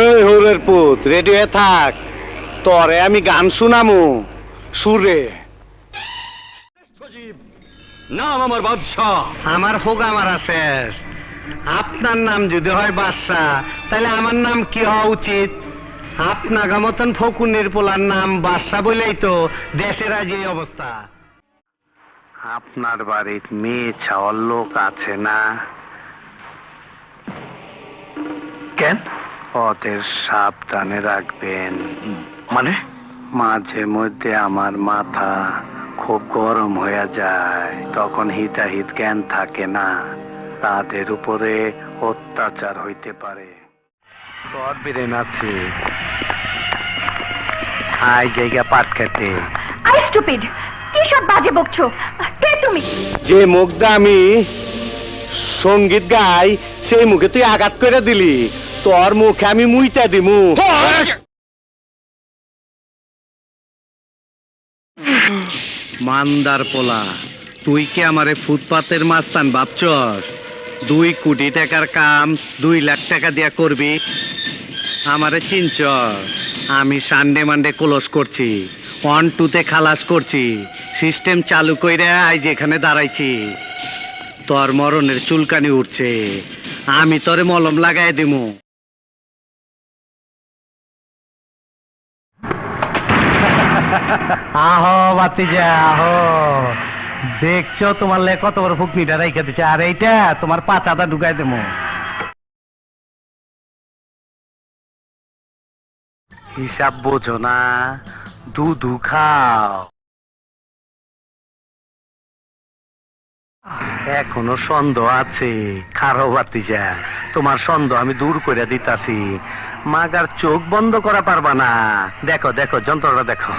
এই হরের পুত রেডি হয়ে থাক। তরে আমি গান শুনামু। সুরে। নাম আমার বাদশাহ। আমার হোক আমার শেষ আপনার নাম যদি হয় বাদশাহ তাহলে আমার নাম কি হওয়া উচিত? আপনাগা মতন ফকুনের পোলার নাম বাদশাহ বলেই তো দেশের আজ এই অবস্থা। আপনার বাড়ির মেয়ে ছাওয়ার লোক আছে না? কেন? ওদের সাবধানে রাখবেন। মানে? মাঝে মধ্যে আমার মাথা খুব গরম হয়ে যায় তখন হিতাহিত জ্ঞান থাকে না। তাদের উপরে অত্যাচার হইতে পারে। তোর বিরেন আছে হাই জায়গা পাট খেতে। আই স্টুপিড কি সব বাজে বকছো? কে তুমি? যে মুখটা আমি সংগীত গাই সেই মুখে তুই আঘাত করে দিলি। তোর মুখে আমি মুইটা দিমু। মান্দার পোলা তুই কি আমারে ফুটপাতের মাস্তান ভাবছস? দুই কোটি টাকার কাম দুই লাখ টাকা দিয়া করবি? আমারে চিনচ আমি সানডে মানডে ক্লোজ করছি ওয়ান টুতে খালাস করছি সিস্টেম চালু কইরা আজ এখানে দাঁড়াইছি। তোর মরণের চুলকানি উঠছে আমি তোরে মলম লাগাই দিমু। বাতিজা দেখছ, তোমার লে কত বড় ফুকনিটা রেখে দিচ্ছে আর এইটা তোমার পাচাটা ঢুকাই দেবো। হিসাব বোঝো না, দুধু খাও। এখনও সন্দেহ আছে। খারো ভাতিজা, তোমার সন্দেহ আমি দূর করে দিতাছি। মাগার চোখ বন্ধ করা পারবা না। দেখো দেখো, যন্ত্রটা দেখো।